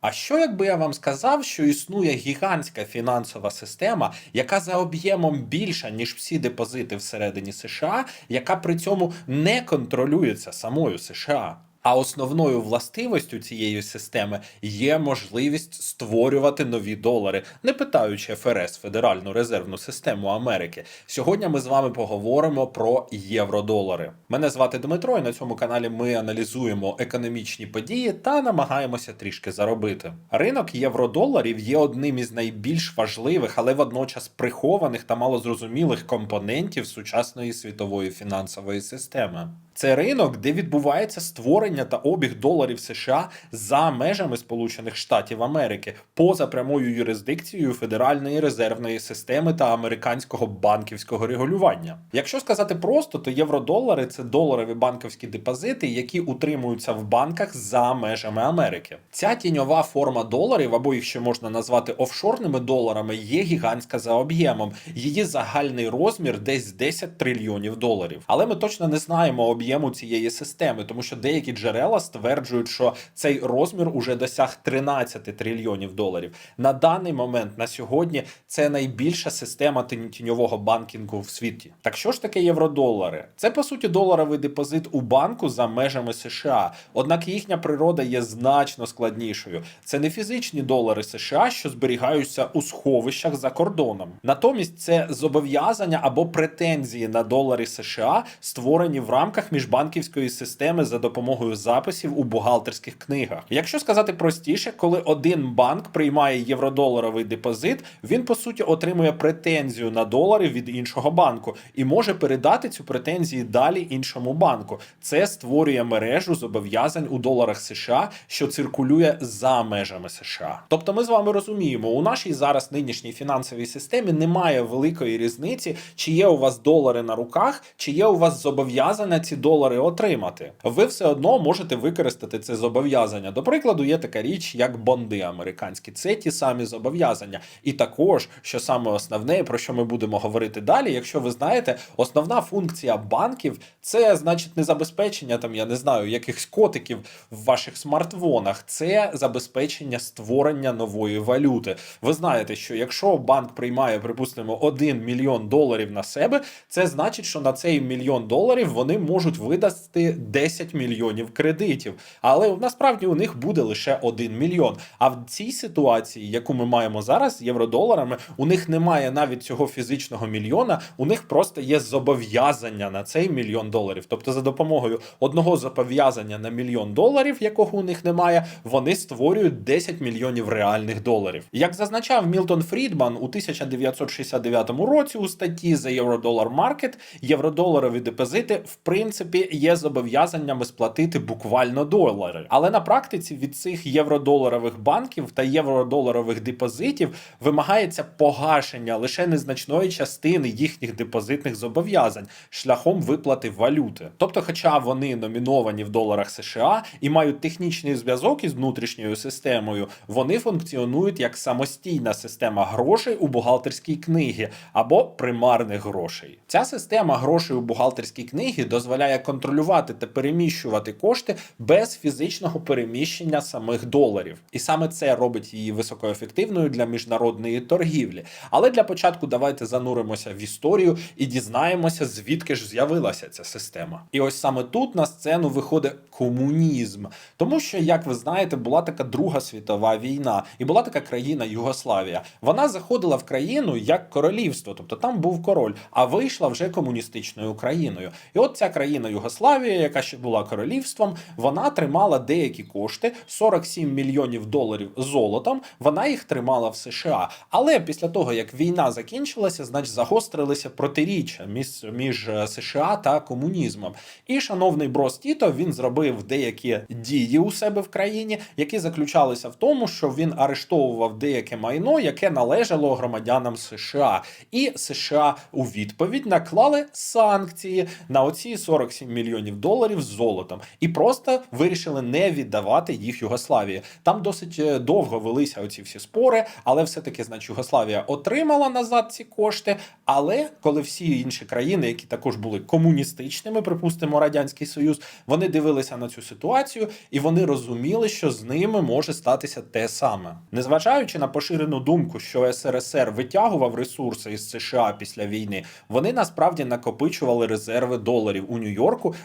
А що якби я вам сказав, що існує гігантська фінансова система, яка за об'ємом більша, ніж всі депозити всередині США, яка при цьому не контролюється самою США? А основною властивістю цієї системи є можливість створювати нові долари, не питаючи ФРС Федеральну резервну систему Америки. Сьогодні ми з вами поговоримо про євродолари. Мене звати Дмитро, і на цьому каналі ми аналізуємо економічні події та намагаємося трішки заробити. Ринок євродоларів є одним із найбільш важливих, але водночас прихованих та малозрозумілих компонентів сучасної світової фінансової системи. Це ринок, де відбувається створення та обіг доларів США за межами Сполучених Штатів Америки, поза прямою юрисдикцією Федеральної резервної системи та американського банківського регулювання. Якщо сказати просто, то євродолари це доларові банківські депозити, які утримуються в банках за межами Америки. Ця тіньова форма доларів, або їх ще можна назвати офшорними доларами, є гігантська за об'ємом. Її загальний розмір десь 10 трильйонів доларів. Але ми точно не знаємо об'єм об'єму цієї системи, тому що деякі джерела стверджують, що цей розмір уже досяг 13 трильйонів доларів. На даний момент, на сьогодні, це найбільша система тіньового банкінгу в світі. Так що ж таке євродолари? Це по суті доларовий депозит у банку за межами США. Однак їхня природа є значно складнішою. Це не фізичні долари США, що зберігаються у сховищах за кордоном. Натомість це зобов'язання або претензії на долари США, створені в рамках міжбанківської системи за допомогою записів у бухгалтерських книгах. Якщо сказати простіше, коли один банк приймає євродоларовий депозит, він по суті отримує претензію на долари від іншого банку і може передати цю претензію далі іншому банку. Це створює мережу зобов'язань у доларах США, що циркулює за межами США. Тобто, ми з вами розуміємо, у нашій зараз нинішній фінансовій системі немає великої різниці, чи є у вас долари на руках, чи є у вас зобов'язання ці долари отримати. Ви все одно можете використати це зобов'язання. До прикладу, є така річ, як бонди американські. Це ті самі зобов'язання. І також, що саме основне, про що ми будемо говорити далі, якщо ви знаєте, основна функція банків це значить не забезпечення там, я не знаю, якихось котиків в ваших смартфонах, це забезпечення створення нової валюти. Ви знаєте, що якщо банк приймає, припустимо, 1 мільйон доларів на себе, це значить, що на цей мільйон доларів вони можуть видасти 10 мільйонів кредитів. Але насправді у них буде лише 1 мільйон. А в цій ситуації, яку ми маємо зараз з євродоларами, у них немає навіть цього фізичного мільйона, у них просто є зобов'язання на цей мільйон доларів. Тобто, за допомогою одного зобов'язання на мільйон доларів, якого у них немає, вони створюють 10 мільйонів реальних доларів. Як зазначав Мілтон Фрідман у 1969 році у статті The Eurodollar Market, євродоларові депозити в принципі є зобов'язаннями сплатити буквально долари. Але на практиці від цих євродоларових банків та євродоларових депозитів вимагається погашення лише незначної частини їхніх депозитних зобов'язань шляхом виплати валюти. Тобто, хоча вони номіновані в доларах США і мають технічний зв'язок із внутрішньою системою, вони функціонують як самостійна система грошей у бухгалтерській книгі або примарних грошей. Ця система грошей у бухгалтерській книгі дозволяє контролювати та переміщувати кошти без фізичного переміщення самих доларів. І саме це робить її високоефективною для міжнародної торгівлі. Але для початку давайте зануримося в історію і дізнаємося, звідки ж з'явилася ця система. І ось саме тут на сцену виходить комунізм, тому що, як ви знаєте, була така Друга світова війна, і була така країна Югославія. Вона заходила в країну як королівство, тобто там був король, а вийшла вже комуністичною країною. І от ця країна Югославія, яка ще була королівством, вона тримала деякі кошти 47 мільйонів доларів золотом. Вона їх тримала в США. Але після того як війна закінчилася, значить загострилися протиріччя між, між е, США та комунізмом. І шановний Брос Тіто він зробив деякі дії у себе в країні, які заключалися в тому, що він арештовував деяке майно, яке належало громадянам США. І США у відповідь наклали санкції на оці 47 мільйонів доларів з золотом і просто вирішили не віддавати їх Югославії. Там досить е, довго велися оці всі спори, але все-таки, значить, Югославія отримала назад ці кошти. Але коли всі інші країни, які також були комуністичними, припустимо, радянський союз, вони дивилися на цю ситуацію і вони розуміли, що з ними може статися те саме, незважаючи на поширену думку, що СРСР витягував ресурси із США після війни, вони насправді накопичували резерви доларів у Нью-Йорку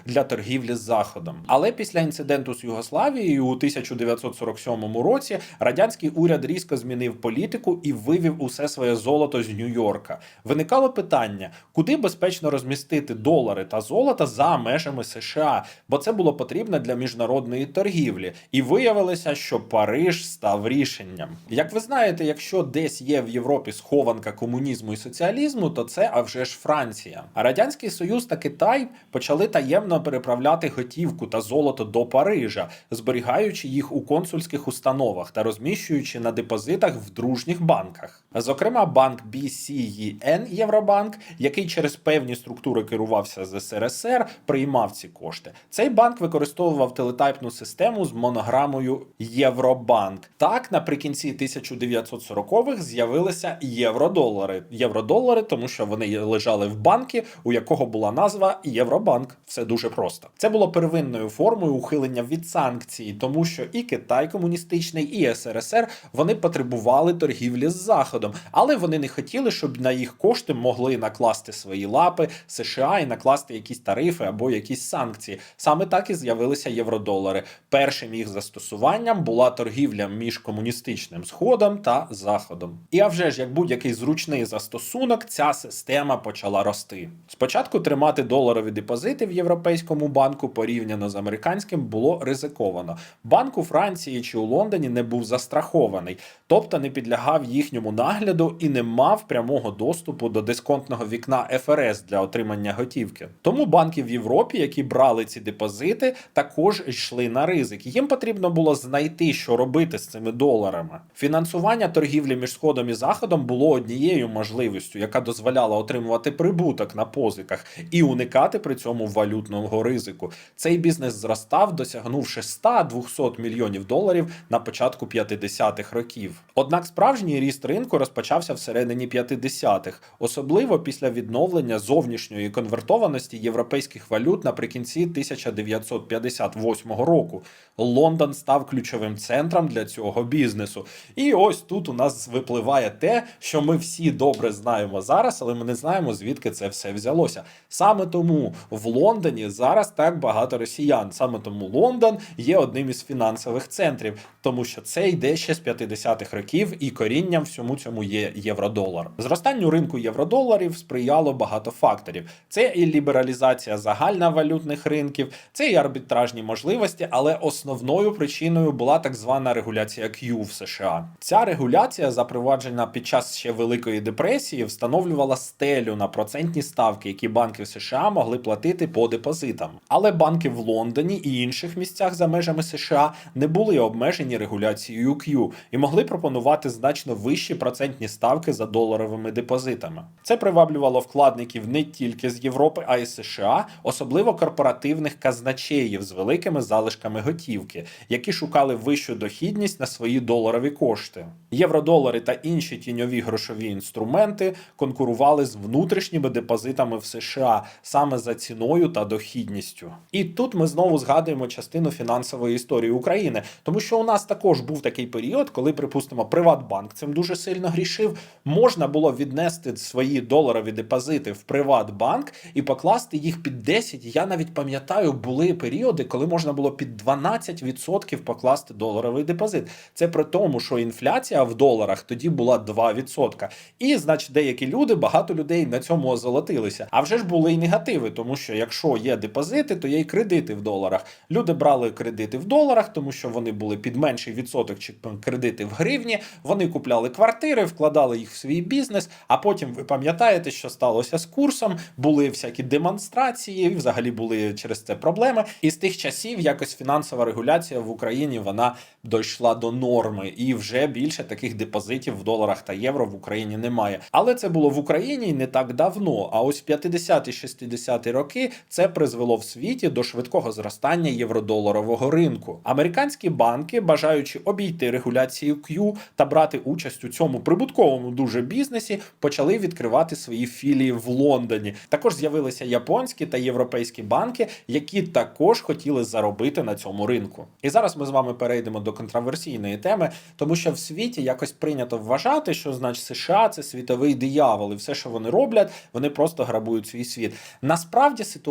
для торгівлі з Заходом. Але після інциденту з Югославією у 1947 році радянський уряд різко змінив політику і вивів усе своє золото з Нью-Йорка. Виникало питання, куди безпечно розмістити долари та золото за межами США, бо це було потрібно для міжнародної торгівлі, і виявилося, що Париж став рішенням. Як ви знаєте, якщо десь є в Європі схованка комунізму і соціалізму, то це а вже ж Франція. А радянський Союз та Китай почали таємно переправляти готівку та золото до Парижа, зберігаючи їх у консульських установах та розміщуючи на депозитах в дружніх банках. Зокрема, банк BCEN Євробанк, який через певні структури керувався з СРСР, приймав ці кошти. Цей банк використовував телетайпну систему з монограмою Євробанк. Так, наприкінці 1940-х з'явилися євродолари. Євродолари, тому що вони лежали в банкі, у якого була назва Євробанк. Все дуже просто. Це було первинною формою ухилення від санкцій, тому що і Китай комуністичний, і СРСР вони потребували торгівлі з Заходом, але вони не хотіли, щоб на їх кошти могли накласти свої лапи США і накласти якісь тарифи або якісь санкції. Саме так і з'явилися євродолари. Першим їх застосуванням була торгівля між комуністичним сходом та заходом. І а вже ж, як будь-який зручний застосунок, ця система почала рости. Спочатку тримати доларові депозити в європейському банку порівняно з американським було ризиковано. Банк у Франції чи у Лондоні не був застрахований, тобто не підлягав їхньому нагляду і не мав прямого доступу до дисконтного вікна ФРС для отримання готівки. Тому банки в Європі, які брали ці депозити, також йшли на ризик. Їм потрібно було знайти, що робити з цими доларами. Фінансування торгівлі між сходом і заходом було однією можливістю, яка дозволяла отримувати прибуток на позиках і уникати при цьому валютного ризику. Цей бізнес зростав, досягнувши 100-200 мільйонів доларів на початку 50-х років. Однак справжній ріст ринку розпочався всередині 50-х, особливо після відновлення зовнішньої конвертованості європейських валют наприкінці 1958 року. Лондон став ключовим центром для цього бізнесу. І ось тут у нас випливає те, що ми всі добре знаємо зараз, але ми не знаємо, звідки це все взялося. Саме тому в Лондоні зараз так багато росіян. Саме тому Лондон є одним із фінансових центрів, тому що це йде ще з 50-х років, і корінням всьому цьому є євродолар. Зростанню ринку євродоларів сприяло багато факторів. Це і лібералізація загальновалютних ринків, це і арбітражні можливості, але основною причиною була так звана регуляція Q в США. Ця регуляція, запроваджена під час ще Великої депресії, встановлювала стелю на процентні ставки, які банки в США могли платити по депозитам. Але банки в Лондоні і інших місцях за межами США не були обмежені регуляцією Q і могли пропонувати значно вищі процентні ставки за доларовими депозитами. Це приваблювало вкладників не тільки з Європи, а й США, особливо корпоративних казначеїв з великими залишками готівки, які шукали вищу дохідність на свої доларові кошти. Євродолари та інші тіньові грошові інструменти конкурували з внутрішніми депозитами в США саме за ціною та дохідністю. І тут ми знову згадуємо частину фінансової історії України, тому що у нас також був такий період, коли, припустимо, Приватбанк цим дуже сильно грішив. Можна було віднести свої доларові депозити в Приватбанк і покласти їх під 10. Я навіть пам'ятаю, були періоди, коли можна було під 12% покласти доларовий депозит. Це при тому, що інфляція в доларах тоді була 2%. І, значить, деякі люди, багато людей на цьому озолотилися. А вже ж були й негативи, тому що якщо є депозити, то є й кредити в доларах. Люди брали кредити в доларах, тому що вони були під менший відсоток чи кредити в гривні. Вони купляли квартири, вкладали їх в свій бізнес. А потім ви пам'ятаєте, що сталося з курсом. Були всякі демонстрації, взагалі були через це проблеми. І з тих часів якось фінансова регуляція в Україні вона дійшла до норми, і вже більше таких депозитів в доларах та євро в Україні немає. Але це було в Україні не так давно. А ось в 50-60-ті роки це призвело в світі до швидкого зростання євродоларового ринку. Американські банки, бажаючи обійти регуляцію Q та брати участь у цьому прибутковому дуже бізнесі, почали відкривати свої філії в Лондоні. Також з'явилися японські та європейські банки, які також хотіли заробити на цьому ринку. І зараз ми з вами перейдемо до контроверсійної теми, тому що в світі якось прийнято вважати, що значить США це світовий диявол, і все, що вони роблять, вони просто грабують свій світ. Насправді ситуація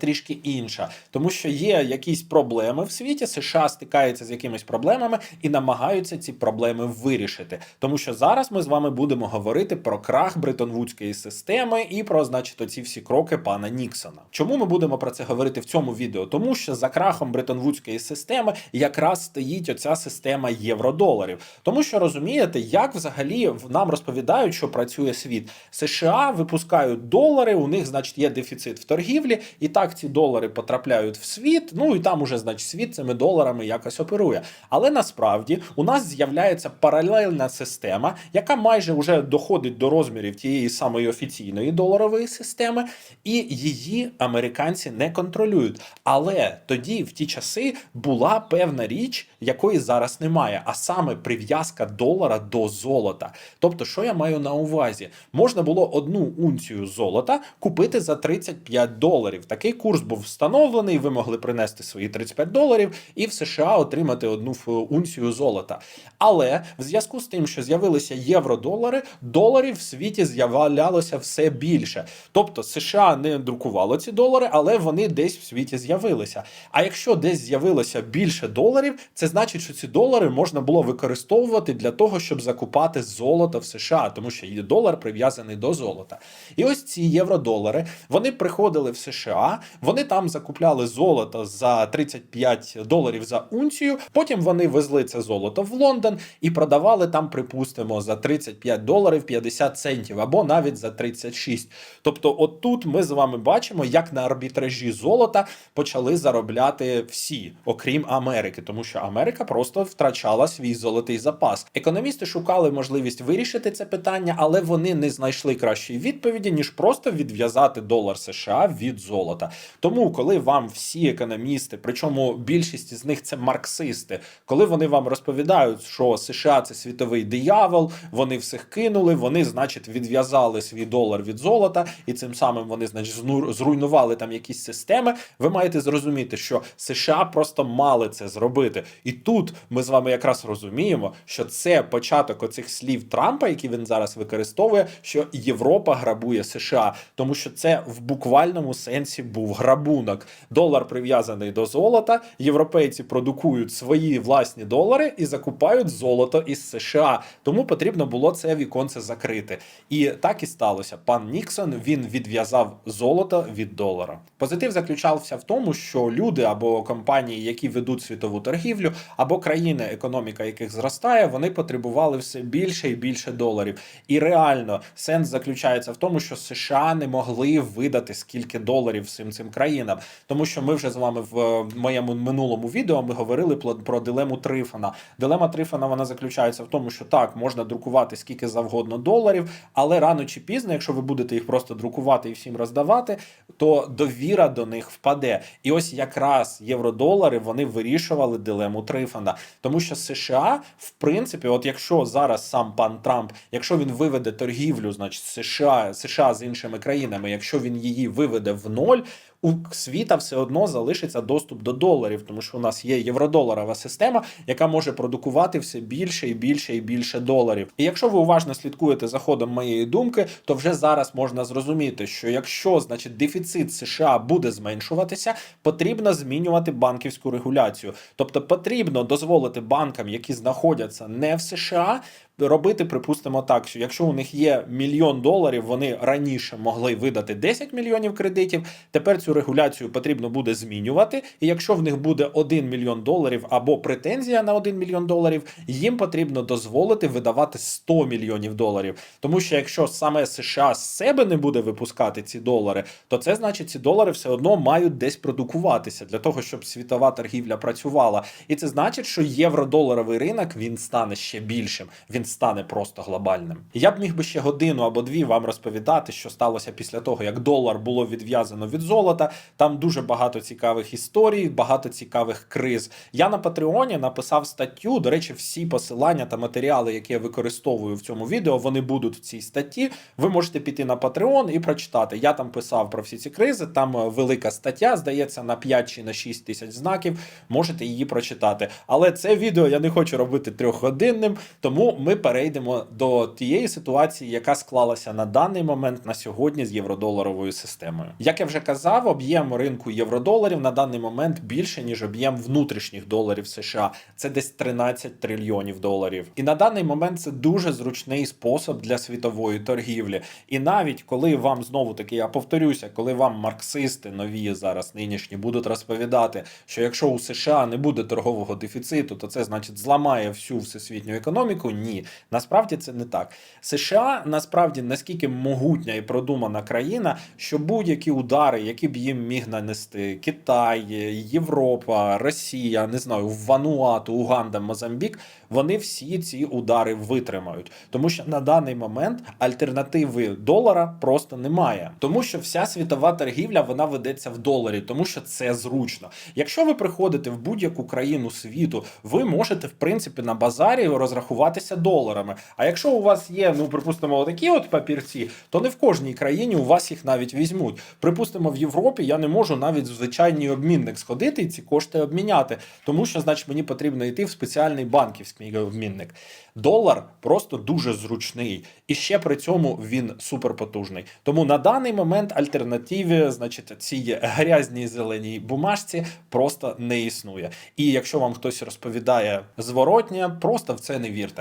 трішки інша, тому що є якісь проблеми в світі. США стикаються з якимись проблемами і намагаються ці проблеми вирішити. Тому що зараз ми з вами будемо говорити про крах Бреттон-Вудської системи і про, значить, оці всі кроки пана Ніксона. Чому ми будемо про це говорити в цьому відео? Тому що за крахом Бреттон-Вудської системи якраз стоїть оця система євро-доларів. Тому що розумієте, як взагалі нам розповідають, що працює світ. США випускають долари, у них, значить, є дефіцит в торгівлі, і так ці долари потрапляють в світ. Ну і там уже, значить, світ цими доларами якось оперує. Але насправді у нас з'являється паралельна система, яка майже вже доходить до розмірів тієї самої офіційної доларової системи, і її американці не контролюють. Але тоді, в ті часи, була певна річ, якої зараз немає, а саме прив'язка долара до золота. Тобто, що я маю на увазі? Можна було одну унцію золота купити за 35 доларів. Такий курс був встановлений. Ви могли принести свої 35 доларів і в США отримати одну унцію золота. Але в зв'язку з тим, що з'явилися євро-долари, доларів в світі з'являлося все більше. Тобто США не друкувало ці долари, але вони десь в світі з'явилися. А якщо десь з'явилося більше доларів, це значить, що ці долари можна було використовувати для того, щоб закупати золото в США, тому що долар прив'язаний до золота. І ось ці євро-долари вони приходили в США, вони там закупляли золото за 35 доларів за унцію. Потім вони везли це золото в Лондон і продавали там, припустимо, за 35 доларів 50 центів або навіть за 36. Тобто, от тут ми з вами бачимо, як на арбітражі золота почали заробляти всі, окрім Америки, тому що Америка просто втрачала свій золотий запас. Економісти шукали можливість вирішити це питання, але вони не знайшли кращої відповіді, ніж просто відв'язати долар США від золота. Тому, коли вам всі економісти, причому більшість з них це марксисти, коли вони вам розповідають, що США це світовий диявол, вони всіх кинули, вони, значить, відв'язали свій долар від золота, і цим самим вони, значить, зруйнували там якісь системи. Ви маєте зрозуміти, що США просто мали це зробити. І тут ми з вами якраз розуміємо, що це початок оцих слів Трампа, які він зараз використовує, що Європа грабує США, тому що це в буквальному сенсі був грабунок. Долар прив'язаний до золота. Європейці продукують свої власні долари і закупають золото із США. Тому потрібно було це віконце закрити. І так і сталося. Пан Ніксон він відв'язав золото від долара. Позитив заключався в тому, що люди або компанії, які ведуть світову торгівлю, або країни, економіка яких зростає, вони потребували все більше і більше доларів. І реально сенс заключається в тому, що США не могли видати скільки доларів всім цим країнам, тому що ми вже з вами в е, моєму минулому відео ми говорили про, дилему Трифона. Дилема Трифона вона заключається в тому, що так можна друкувати скільки завгодно доларів, але рано чи пізно, якщо ви будете їх просто друкувати і всім роздавати, то довіра до них впаде. І ось якраз євро-долари вони вирішували дилему Трифона, тому що США, в принципі, от якщо зараз сам пан Трамп, якщо він виведе торгівлю, значить США, США з іншими країнами, якщо він її виведе в ноль. У світа все одно залишиться доступ до доларів, тому що у нас є євродоларова система, яка може продукувати все більше і більше і більше доларів. І якщо ви уважно слідкуєте за ходом моєї думки, то вже зараз можна зрозуміти, що якщо значить дефіцит США буде зменшуватися, потрібно змінювати банківську регуляцію. Тобто потрібно дозволити банкам, які знаходяться не в США, робити, припустимо, так, що якщо у них є мільйон доларів, вони раніше могли видати 10 мільйонів кредитів. Тепер цю регуляцію потрібно буде змінювати. І якщо в них буде 1 мільйон доларів або претензія на 1 мільйон доларів, їм потрібно дозволити видавати 100 мільйонів доларів. Тому що якщо саме США з себе не буде випускати ці долари, то це значить, ці долари все одно мають десь продукуватися для того, щоб світова торгівля працювала. І це значить, що євро-доларовий ринок він стане ще більшим. Він стане просто глобальним. Я б міг би ще годину або дві вам розповідати, що сталося після того, як долар було відв'язано від золота. Робота. Там дуже багато цікавих історій, багато цікавих криз. Я на Патреоні написав статтю. До речі, всі посилання та матеріали, які я використовую в цьому відео, вони будуть в цій статті. Ви можете піти на Patreon і прочитати. Я там писав про всі ці кризи. Там е, велика стаття, здається, на 5 чи на 6 тисяч знаків. Можете її прочитати. Але це відео я не хочу робити трьохгодинним, тому ми перейдемо до тієї ситуації, яка склалася на даний момент на сьогодні з євродоларовою системою. Як я вже казав, об'єм ринку євродоларів на даний момент більше ніж об'єм внутрішніх доларів США. Це десь 13 трильйонів доларів. І на даний момент це дуже зручний спосіб для світової торгівлі. І навіть коли вам знову таки, я повторюся, коли вам марксисти нові зараз нинішні будуть розповідати, що якщо у США не буде торгового дефіциту, то це значить зламає всю всесвітню економіку. Ні, насправді це не так. США насправді наскільки могутня і продумана країна, що будь-які удари, які б їм міг нанести Китай, Європа, Росія, не знаю, Вануату, Уганда, Мозамбік, вони всі ці удари витримають, тому що на даний момент альтернативи долара просто немає, тому що вся світова торгівля вона ведеться в доларі, тому що це зручно. Якщо ви приходите в будь-яку країну світу, ви можете в принципі на базарі розрахуватися доларами. А якщо у вас є, ну припустимо, отакі от папірці, то не в кожній країні у вас їх навіть візьмуть. Припустимо, в Європі я не можу навіть в звичайний обмінник сходити і ці кошти обміняти, тому що, значить, мені потрібно йти в спеціальний банківський обмінник. Долар просто дуже зручний, і ще при цьому він суперпотужний. Тому на даний момент альтернативи, значить, цій грязній зеленій бумажці просто не існує. І якщо вам хтось розповідає зворотнє, просто в це не вірте.